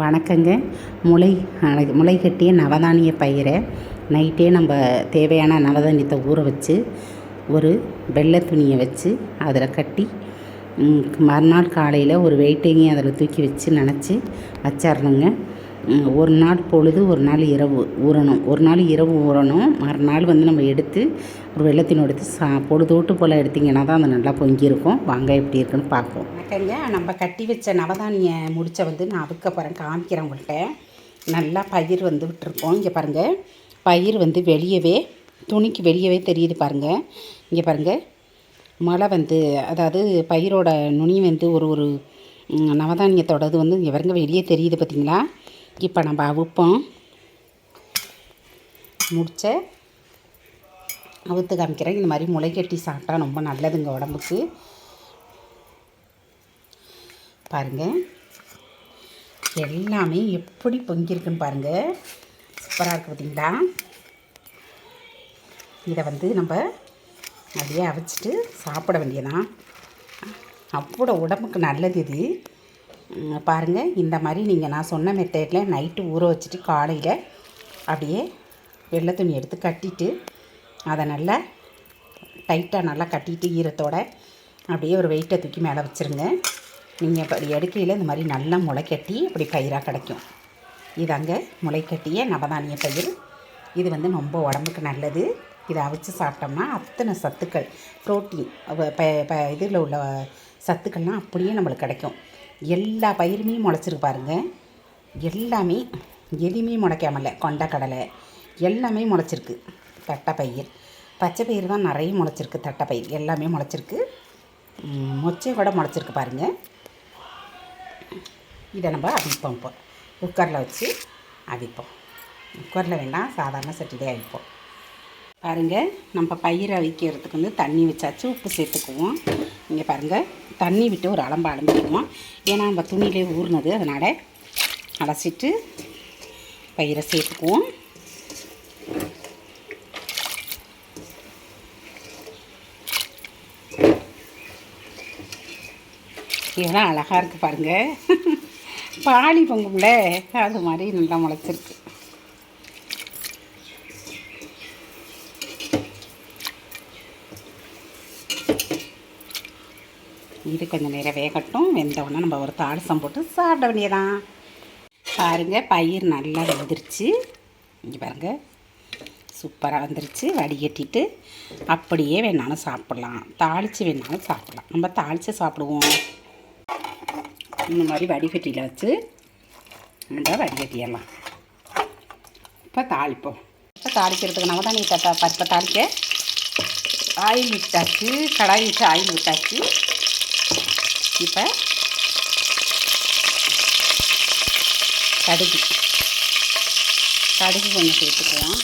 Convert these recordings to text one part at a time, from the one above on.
வணக்கங்க. முளை முளை கட்டிய நவதானிய பயிரை நைட்டே நம்ம தேவையான நவதானியத்தை ஊற வச்சு ஒரு வெள்ளை துணியை வச்சு அதில் கட்டி மறுநாள் காலையில் ஒரு வெயிட்டையும் அதில் தூக்கி வச்சு நினச்சி வச்சிடணுங்க ஒரு நாள் பொழுது ஒரு நாள் இரவு ஊறணும். ஒரு நாள் இரவு ஊறணும். மறுநாள் வந்து நம்ம எடுத்து ஒரு வெள்ளத்தின் எடுத்து சா பொழுதோட்டு போல் எடுத்திங்கன்னா தான் அது நல்லா பொங்கியிருக்கும். வாங்க எப்படி இருக்குன்னு பார்ப்போம். வணக்கங்க. நம்ம கட்டி வச்ச நவதானிய முடிச்ச வந்து நான் அவுக்க போகிறேன் காமிக்கிறேன் உங்கள்கிட்ட. நல்லா பயிர் வந்து விட்டுருக்கோம். இங்கே பாருங்கள் பயிர் வந்து வெளியவே துணிக்கு வெளியவே தெரியுது பாருங்கள் இங்கே பாருங்கள் மழை வந்து அதாவது பயிரோட நுனி வந்து ஒரு ஒரு நவதானியத்தோடது வந்து இங்கே பாருங்க வெளியே தெரியுது பார்த்திங்களா இப்போ நம்ம அவுப்போம். முடிச்ச அவுத்து காமிக்கிறேன். இந்த மாதிரி முளைகட்டி சாப்பிட்டா ரொம்ப நல்லதுங்க உடம்புக்கு. பாருங்கள் எல்லாமே எப்படி பொங்கியிருக்குன்னு பாருங்கள் சூப்பராக இருக்குது பார்த்தீங்களா? இதை வந்து நம்ம அப்படியே அவிச்சிட்டு சாப்பிட வேண்டியதான் அவ்வளோ உடம்புக்கு நல்லது இது. பாருங்கள் இந்த மாதிரி நீங்கள் நான் சொன்ன மெத்தேடில் நைட்டு ஊற வச்சுட்டு காலையில் அப்படியே வெள்ளை துணி எடுத்து கட்டிட்டு அதை நல்லா டைட்டாக நல்லா கட்டிட்டு ஈரத்தோடு அப்படியே ஒரு வெயிட்டை தூக்கி மேலே வச்சுருங்க. நீங்கள் இப்போ எடுக்கையில் இந்த மாதிரி நல்லா முளைக்கட்டி கட்டி இப்படி பயிராக கிடைக்கும். இதாங்க முளைக்கட்டிய நவதானிய பயிர் இது வந்து ரொம்ப உடம்புக்கு நல்லது. இதை அவிச்சு சாப்பிட்டோம்னா அத்தனை சத்துக்கள் ப்ரோட்டீன் இதில் உள்ள சத்துக்கள்லாம் அப்படியே நம்மளுக்கு கிடைக்கும். எல்லா பயிருமே முளைச்சிருக்கு பாருங்க. எல்லாமே எதுவுமே முளைக்காமல கொண்டக்கடலை எல்லாமே முளைச்சிருக்கு. தட்டைப்பயிர். பச்சை பயிர் தான் நிறைய முளைச்சிருக்கு. தட்டைப்பயிர் எல்லாமே முளைச்சிருக்கு. மொச்சை கூட முளைச்சிருக்கு பாருங்கள் இதை நம்ம அவிப்போம் இப்போ. குக்கரில் வச்சு அவிப்போம். குக்கரில் வேண்டாம் சாதாரண சட்டிலே அவிப்போம். பாருங்கள் நம்ம பயிரை அவிக்கிறதுக்கு வந்து தண்ணி வச்சாச்சு உப்பு சேர்த்துக்குவோம். இங்கே பாருங்கள் தண்ணி விட்டு ஒரு அலம்பு அலம்பிக்குவோம் ஏன்னா நம்ம துணியிலே ஊறினது அதனால் அலசிட்டு பயிரை சேர்த்துக்குவோம். எவ்வளோ அழகாக இருக்குது பாருங்கள் பாலி பொங்கும்ல அது மாதிரி நல்லா முளைச்சிருக்கு. இது கொஞ்சம் நேரம் வேகட்டும். வெந்தவுடனே நம்ம ஒரு தாளசம் போட்டு சாப்பிட வேண்டியதான் பாருங்கள் பயிர் நல்லா வெந்துருச்சு. இங்கே பாருங்கள் சூப்பராக வந்துருச்சு. வடிகட்டிட்டு அப்படியே வேணாலும் சாப்பிட்லாம். தாளித்து வேணாலும் சாப்பிட்லாம். நம்ம தாளித்து சாப்பிடுவோம். இந்த மாதிரி வடிகட்டியில் வச்சு நம்ம வடிகட்டிடலாம் இப்போ தாளிப்போம். இப்போ தாளிக்கிறதுக்கு நம்ம தான் நீ தட்டா பருப்பை தாளிக்க? ஆயில் விட்டாச்சு கடாய் வச்சு ஆயில் விட்டாச்சு இப்போ கடுகு. கடுகு கொஞ்சம் சேர்த்துக்குவோம்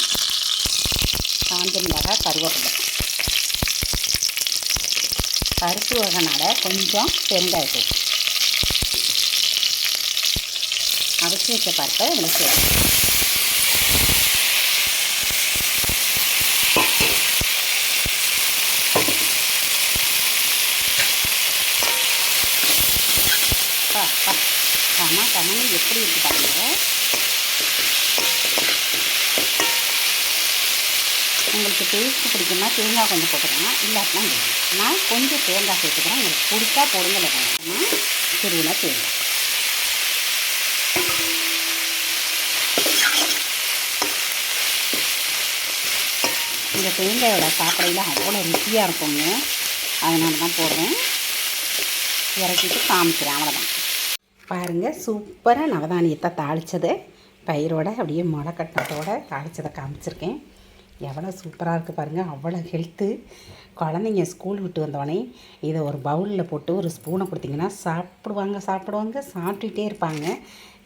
காஞ்ச மிளகாய் கருவேப்பிலை. பருப்பு வகைனால கொஞ்சம் பெருங்காயத்தூள் அவிச்சு வச்ச பருப்பை இதில் சேர்த்து எப்படி இருக்கு பாருங்க. உங்களுக்கு டேஸ்ட்டு பிடிக்கும்னா தேங்காய் கொஞ்சம் போட்டுக்கலாம் இல்லாட்டினா வேணும். நான் கொஞ்சம் தேங்காய் சேர்த்துக்கிறேன். உங்களுக்கு பிடிச்சா போடுங்க இல்லை திருவிழா தேங்காய். இந்த தேங்காயோட சாப்பிடையில் அவ்வளோ ருசியாக இருக்குங்க. அதனால தான் போடுறேன். இறக்கிட்டு காமிக்கிறேன் அவ்வளோதான் பாருங்கள் சூப்பராக நவதானியத்தை தாளித்தது பயிரோட அப்படியே முளை தாளித்ததை காமிச்சிருக்கேன். எவ்வளோ சூப்பராக இருக்குது பாருங்கள் அவ்வளோ ஹெல்த்து குழந்தைங்க ஸ்கூல் விட்டு வந்தோடனே இதை ஒரு பவுலில் போட்டு ஒரு ஸ்பூனை கொடுத்தீங்கன்னா சாப்பிடுவாங்க சாப்பிடுவாங்க சாப்பிட்டுட்டே இருப்பாங்க.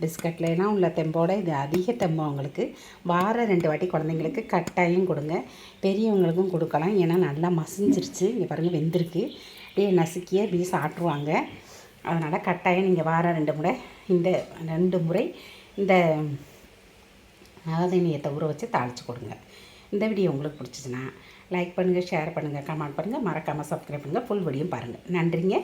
பிஸ்கட்லாம் உள்ள தெம்போட இது அதிக தெம்பு அவங்களுக்கு. வாரம் ரெண்டு வாட்டி குழந்தைங்களுக்கு கட்டாயம் கொடுங்க. பெரியவங்களுக்கும் கொடுக்கலாம். ஏன்னா நல்லா மசிஞ்சிருச்சு. இங்கே பாருங்கள் வெந்திருக்கு. அப்படியே நசுக்கியே அப்படியே சாப்பிட்ருவாங்க அதனால் கட்டாயம் நீங்கள் வாரம் ரெண்டு முறை இந்த ரெண்டு முறை இந்த நவதானியத்தை ஊற வச்சு தாளித்து கொடுங்க. இந்த வீடியோ உங்களுக்கு பிடிச்சிச்சின்னா லைக் பண்ணுங்கள் ஷேர் பண்ணுங்கள் கமெண்ட் பண்ணுங்கள் மறக்காமல் சப்ஸ்கிரைப் பண்ணுங்கள் ஃபுல் வீடியோ பாருங்கள் நன்றிங்க.